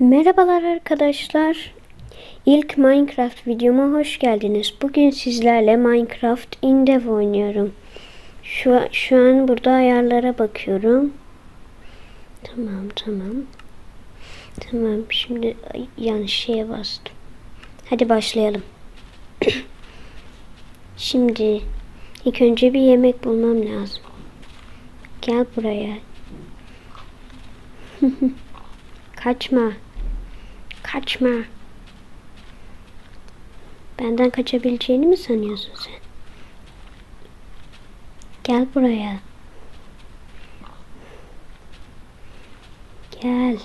Merhabalar arkadaşlar. İlk Minecraft videoma hoş geldiniz. Bugün sizlerle Minecraft Indev oynuyorum. Şu, şu an burada ayarlara bakıyorum. Tamam tamam. Tamam şimdi yanlış şeye bastım. Hadi başlayalım. şimdi ilk önce bir yemek bulmam lazım. Gel buraya. Kaçma. Kaçma. Benden kaçabileceğini mi sanıyorsun sen? Gel buraya. Gel.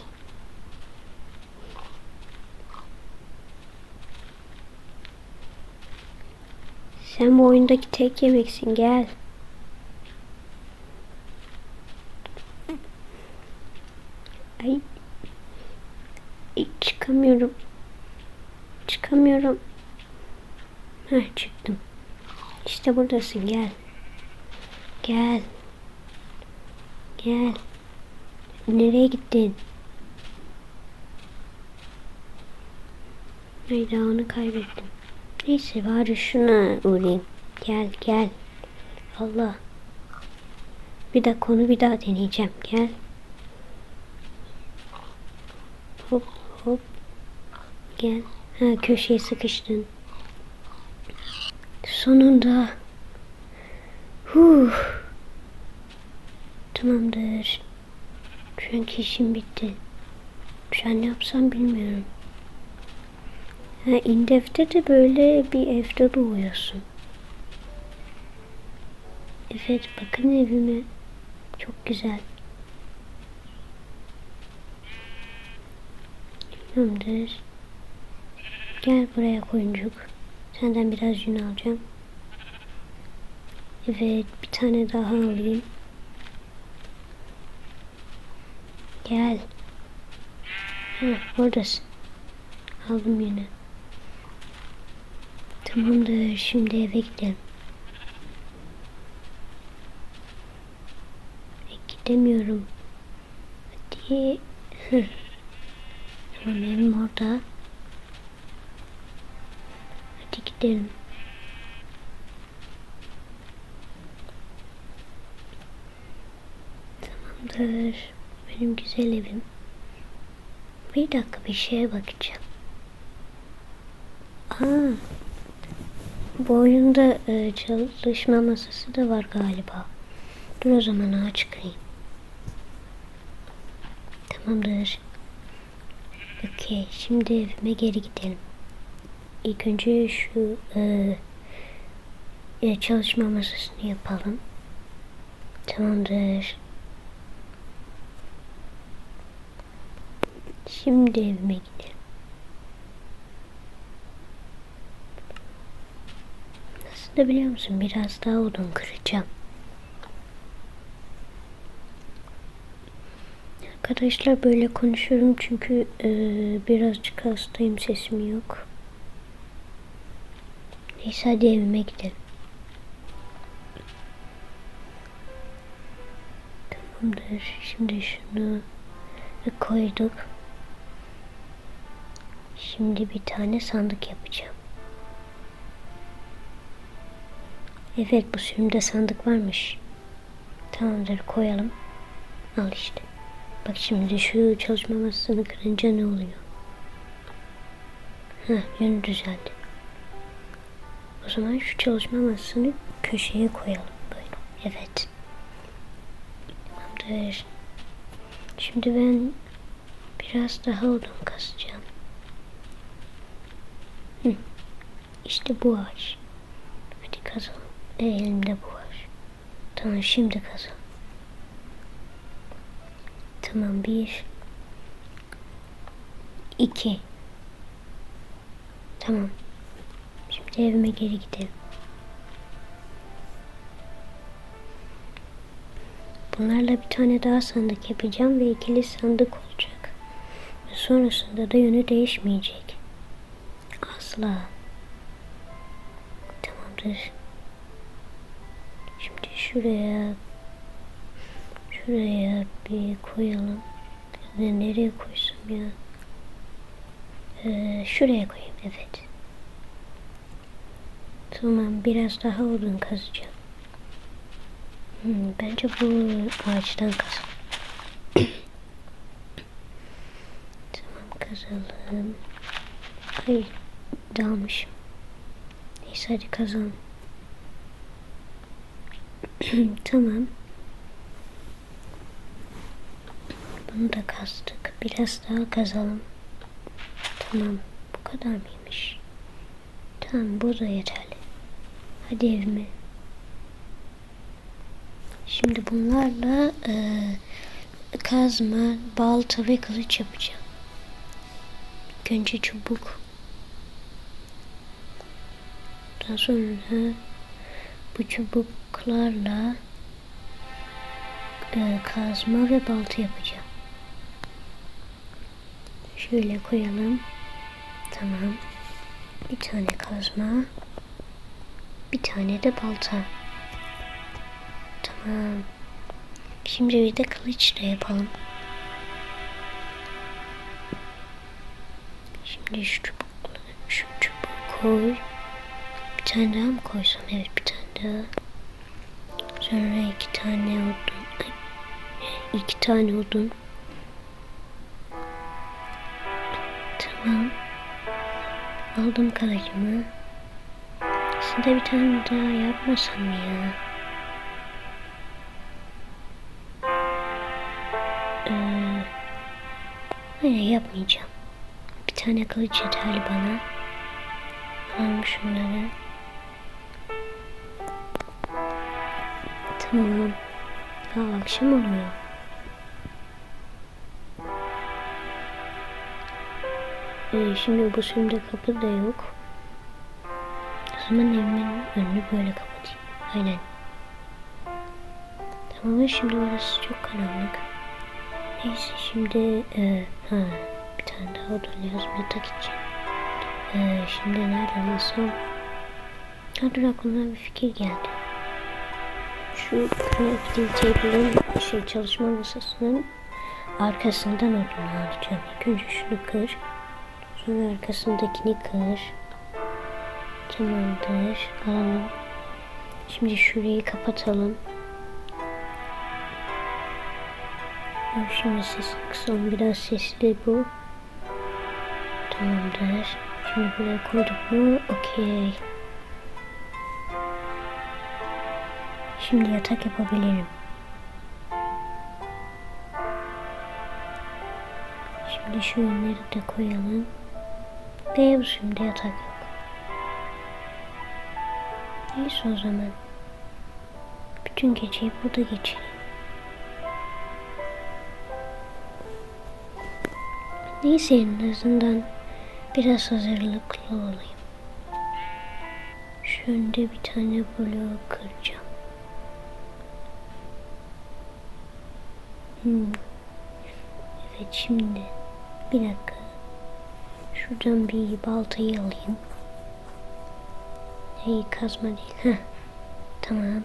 Sen bu oyundaki tek yemeksin gel. Ay. Ay, çıkamıyorum. Çıkamıyorum. Heh, çıktım. İşte buradasın gel. Gel. Gel. Nereye gittin? Hayda onu kaybettim. Neyse bari şuna uğrayayım. Gel gel. Allah. Bir dakika onu bir daha deneyeceğim. Gel. Hop hop. Gel. Ha köşeye sıkıştın. Sonunda. Huh. Tamamdır. Şu anki işim bitti. Şu an ne yapsam bilmiyorum. Ha, Indef'te de böyle bir evde doğuyorsun. Evet bakın evime. Çok güzel. Tamamdır. Gel buraya koyuncuk. Senden biraz yün alacağım. Evet bir tane daha alayım. Gel. Heh, buradasın. Aldım yünü. Tamamdır. Şimdi eve gidelim. E, gidemiyorum. Hadi. Tamam evim orada. Hadi gidelim. Tamamdır. Benim güzel evim. Bir dakika bir şeye bakacağım. Aa, bu oyunda e, çalışma masası da var galiba. Dur o zaman ağa çıkayım. Tamamdır. Okey. Şimdi evime geri gidelim. İlk önce şu e, e, çalışma masasını yapalım. Tamamdır. Şimdi evime gidelim. Nasıl biliyor musun? Biraz daha odun kıracağım. Arkadaşlar böyle konuşuyorum çünkü e, birazcık hastayım sesim yok. Neyse hadi evime gidelim. Tamamdır. Şimdi şunu koyduk. Şimdi bir tane sandık yapacağım. Evet bu sürümde sandık varmış. Tamamdır koyalım. Al işte. Bak şimdi şu çalışma masasını kırınca ne oluyor? Heh yönü düzeldi. O zaman şu çalışma masasını köşeye koyalım böyle. Evet. Tamamdır. Şimdi ben biraz daha odun kazacağım. İşte bu ağaç. Hadi kazalım. E, elimde bu var. Tamam şimdi kazalım. Tamam bir. iki. Tamam. Şimdi evime geri gidelim. Bunlarla bir tane daha sandık yapacağım ve ikili sandık olacak. Ve sonrasında da yönü değişmeyecek. Asla. Tamamdır. Şimdi şuraya şuraya bir koyalım. Ya da nereye koysam ya? Ee, şuraya koyayım evet. Tamam biraz daha odun kazacağım. Hmm, bence bu ağaçtan kazalım. tamam kazalım. Ay dalmışım. Hadi kazalım. tamam. Bunu da kazdık. Biraz daha kazalım. Tamam. Bu kadar mıymış? Tamam bu da yeterli. Hadi evime. Şimdi bunlarla e, kazma, balta ve kılıç yapacağım. Önce çubuk. Daha sonra bu çubuklarla e, kazma ve balta yapacağım. Şöyle koyalım. Tamam. Bir tane kazma. Bir tane de balta. Tamam. Şimdi bir de kılıçla yapalım. Şimdi şu çubukla şu çubuğu koy. Bir tane daha mı koysam? Evet bir tane daha. Sonra iki tane odun. Ay, iki tane odun. Tamam. Aldım kılıcımı. Aslında bir tane daha yapmasam ya. Ee, hayır yapmayacağım. Bir tane kılıç yeterli bana. Alalım şunları. Tamam. Ha, akşam oluyor. Ee, şimdi bu sürümde kapı da yok. O zaman evimin önünü böyle kapatayım. Aynen. Tamam şimdi burası çok karanlık. Neyse şimdi e, ha, bir tane daha oda lazım yatak için. E, şimdi nereden alsam? Ha dur aklıma bir fikir geldi. Şu table'ın şey çalışma masasının arkasından odunu alacağım. İlk önce şunu kır. Sonra arkasındakini kır. Tamamdır. Alalım. Şimdi şurayı kapatalım. Şimdi ses kısalım. Biraz sesli bu. Tamamdır. Şimdi buraya koyduk mu? Okey. Şimdi yatak yapabilirim. Şimdi şu ürünleri de koyalım. Ve şimdi yatak yok. Neyse o zaman. Bütün geceyi burada geçireyim. Neyse en azından biraz hazırlıklı olayım. Şu önde bir tane bloğu kıracağım. Hmm. Evet şimdi bir dakika. Şuradan bir baltayı alayım. Hey kazma değil. Heh. Tamam.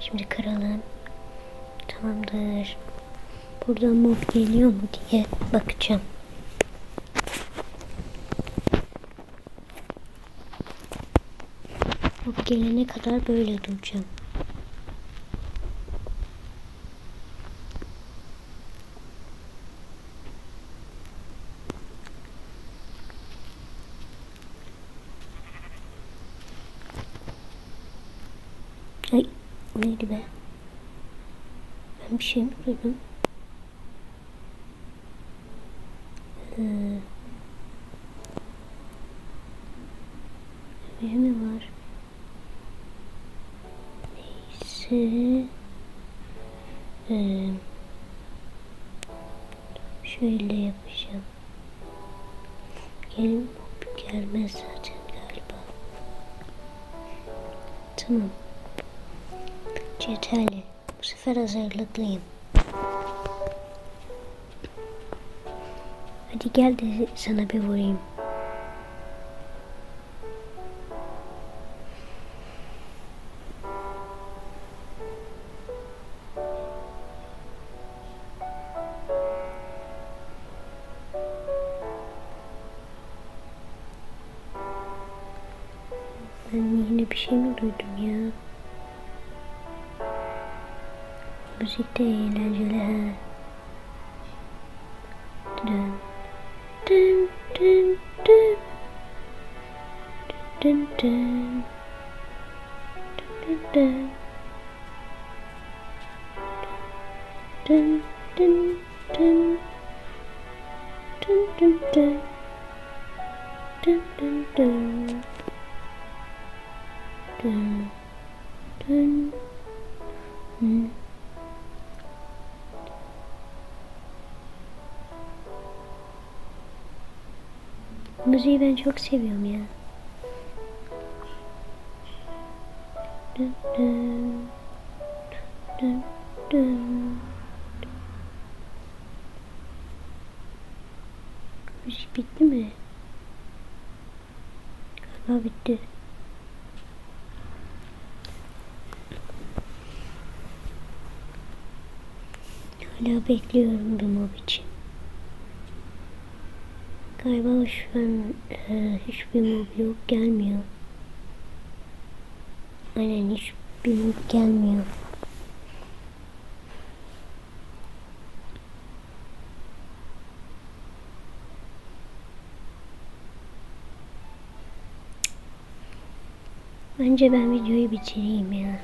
Şimdi kıralım. Tamamdır. Buradan mob geliyor mu diye bakacağım. Mob gelene kadar böyle duracağım. Ay o neydi be? Ben bir şey mi duydum? Ee, mi var? Neyse. Ee, şöyle yapacağım. Gelin gelmez zaten galiba. Tamam yeterli. Bu sefer hazırlıklıyım. Hadi gel de sana bir vurayım. Ben yine bir şey mi duydum ya? Müzik de eğlenceli ha. Dın dın dın dın dın dın dın dın dın dın dın dun dun dun dun dun dun dun dun dun Müziği ben çok seviyorum ya. Dun dun dun dun Müzik bitti mi? Galiba bitti. Hala bekliyorum bir mob için. Galiba şu an e, hiçbir mob yok gelmiyor. Aynen hiçbir mob gelmiyor. Bence ben videoyu bitireyim ya.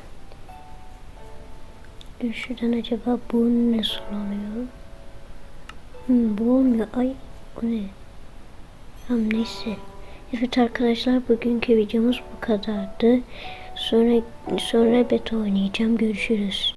Şuradan acaba bu nasıl oluyor? Hmm, bu olmuyor. Ay o ne? Tamam neyse. Evet arkadaşlar bugünkü videomuz bu kadardı. Sonra sonra beta oynayacağım. Görüşürüz.